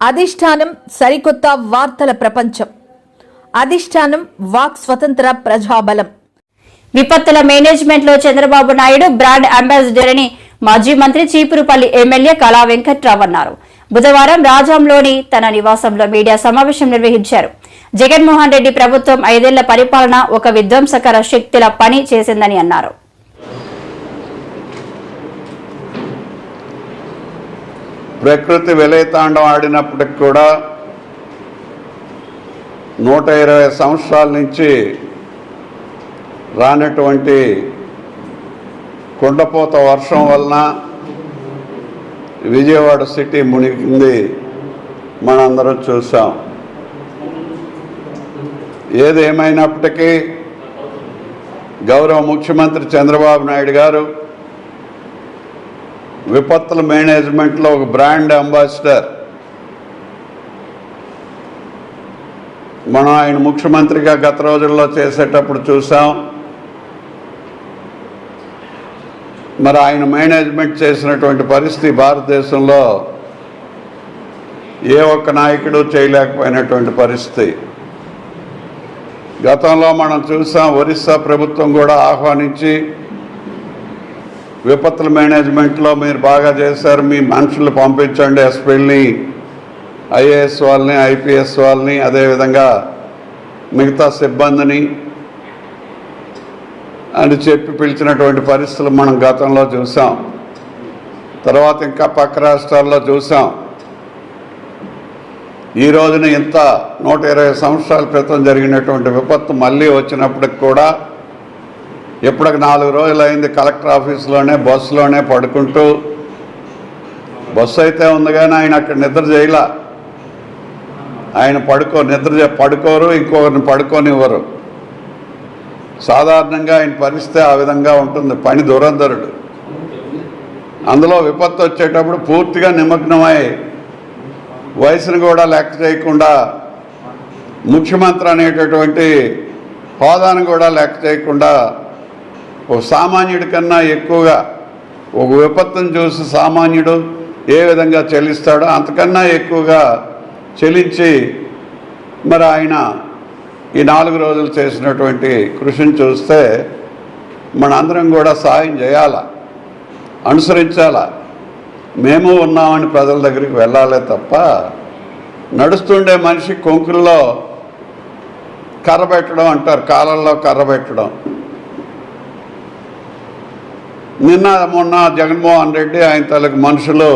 అధిష్టానం సరికొత్త వార్తల ప్రపంచం. అధిష్టానం వాక్ స్వతంత్ర ప్రజాబలం. విపత్తుల మేనేజ్మెంట్లో చంద్రబాబు నాయుడు బ్రాండ్ అంబాసిడర్ అని మాజీ మంత్రి చీపురుపల్లి ఎమ్మెల్యే కళా వెంకట్రావు అన్నారు. బుధవారం రాజాంలోని తన నివాసంలో మీడియా సమావేశం నిర్వహించారు. జగన్మోహన్ రెడ్డి ప్రభుత్వం ఐదేళ్ళ పరిపాలన ఒక విధ్వంసకర శక్తుల పని చేసిందని అన్నారు. ప్రకృతి విలయతాండం ఆడినప్పటికి కూడా నూట ఇరవై సంవత్సరాల నుంచి రానటువంటి కుండపోత వర్షం వలన విజయవాడ సిటీ మునిగింది మనందరం చూసాం. ఏది ఏమైనప్పటికీ గౌరవ ముఖ్యమంత్రి చంద్రబాబు నాయుడు గారు విపత్తుల మేనేజ్మెంట్లో ఒక బ్రాండ్ అంబాసిడర్. మనం ఆయన ముఖ్యమంత్రిగా గత రోజుల్లో చేసేటప్పుడు చూసాం. మరి ఆయన మేనేజ్మెంట్ చేసినటువంటి పరిస్థితి భారతదేశంలో ఏ ఒక్క నాయకుడు చేయలేకపోయినటువంటి పరిస్థితి. గతంలో మనం చూసాం ఒరిస్సా ప్రభుత్వం కూడా ఆహ్వానించి విపత్తుల మేనేజ్మెంట్లో మీరు బాగా చేశారు మీ మనుషులు పంపించండి ఎస్పీల్ని ఐఏఎస్ వాళ్ళని ఐపీఎస్ వాళ్ళని అదేవిధంగా మిగతా సిబ్బందిని అని చెప్పి పిలిచినటువంటి పరిస్థితులు మనం గతంలో చూసాం. తర్వాత ఇంకా పక్క రాష్ట్రాల్లో చూసాం. ఈ రోజున ఇంత నూట ఇరవై సంవత్సరాల క్రితం జరిగినటువంటి విపత్తు మళ్ళీ వచ్చినప్పటికి కూడా ఇప్పటికి నాలుగు రోజులు అయింది కలెక్టర్ ఆఫీస్లోనే బస్సులోనే పడుకుంటూ. బస్సు అయితే ఉంది కానీ ఆయన అక్కడ నిద్ర చేయలే. ఆయన పడుకో నిద్ర పడుకోరు ఇంకొకరిని పడుకోనివ్వరు. సాధారణంగా ఆయన పరిస్థితి ఆ విధంగా ఉంటుంది పని దురంధరుడు. అందులో విపత్తు వచ్చేటప్పుడు పూర్తిగా నిమగ్నమై వయసును కూడా లెక్క చేయకుండా ముఖ్యమంత్రి అనేటటువంటి హోదాను కూడా లెక్క చేయకుండా ఒక సామాన్యుడి కన్నా ఎక్కువగా ఒక విపత్తును చూసి సామాన్యుడు ఏ విధంగా చెల్లిస్తాడో అంతకన్నా ఎక్కువగా చెల్లించి మరి ఆయన ఈ నాలుగు రోజులు చేసినటువంటి కృషిని చూస్తే మనందరం కూడా సాయం చేయాల అనుసరించాలా. మేము ఉన్నామని ప్రజల దగ్గరికి వెళ్ళాలే తప్ప నడుస్తుండే మనిషి కొంకుల్లో కర్ర పెట్టడం అంటారు కాలంలో కర్ర పెట్టడం. నిన్న మొన్న జగన్మోహన్ రెడ్డి ఆయన తలకు మనుషులు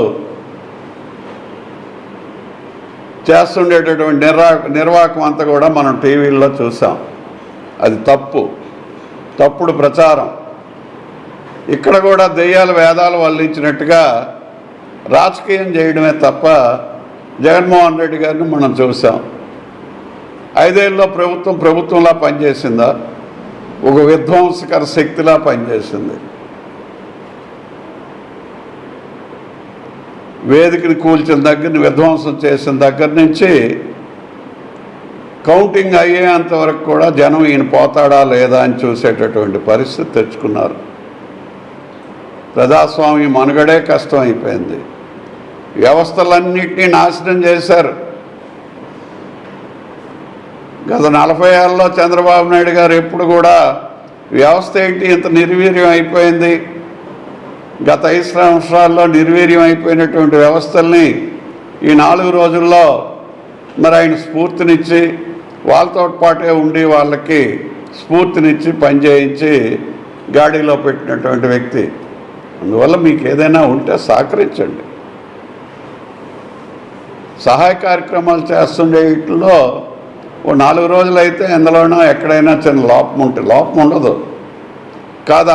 చేస్తుండేటటువంటి నిర్వా నిర్వాహకం అంతా కూడా మనం టీవీల్లో చూసాం. అది తప్పు. తప్పుడు ప్రచారం. ఇక్కడ కూడా దెయ్యాల వేదాలు వల్లించినట్టుగా రాజకీయం చేయడమే తప్ప జగన్మోహన్ రెడ్డి గారిని మనం చూసాం. ఐదేళ్ళలో ప్రభుత్వం ప్రభుత్వంలా పనిచేసిందా? ఒక విధ్వంసకర శక్తిలా పనిచేసింది. వేదికని కూల్చిన దగ్గర విధ్వంసం చేసిన దగ్గర నుంచి కౌంటింగ్ అయ్యేంత వరకు కూడా జనం ఈయన పోతాడా లేదా అని చూసేటటువంటి పరిస్థితి తెచ్చుకున్నారు. ప్రజాస్వామ్య మనుగడే కష్టం అయిపోయింది. వ్యవస్థలన్నింటినీ నాశనం చేశారు. గత నలభై ఏళ్ళలో చంద్రబాబు నాయుడు గారు ఎప్పుడు కూడా వ్యవస్థ ఏంటి ఇంత నిర్వీర్యం అయిపోయింది. గత ఐదు సంవత్సరాల్లో నిర్వీర్యం అయిపోయినటువంటి వ్యవస్థల్ని ఈ నాలుగు రోజుల్లో మరి ఆయన స్ఫూర్తినిచ్చి వాళ్ళతో పాటే ఉండి వాళ్ళకి స్ఫూర్తినిచ్చి పనిచేయించి గాడిలో పెట్టినటువంటి వ్యక్తి. అందువల్ల మీకు ఏదైనా ఉంటే సహకరించండి. సహాయ కార్యక్రమాలు చేస్తుండే వీటిలో ఓ నాలుగు రోజులు అయితే ఎందులోనో ఎక్కడైనా చిన్న లోపం ఉంటే లోపం ఉండదు. కాదు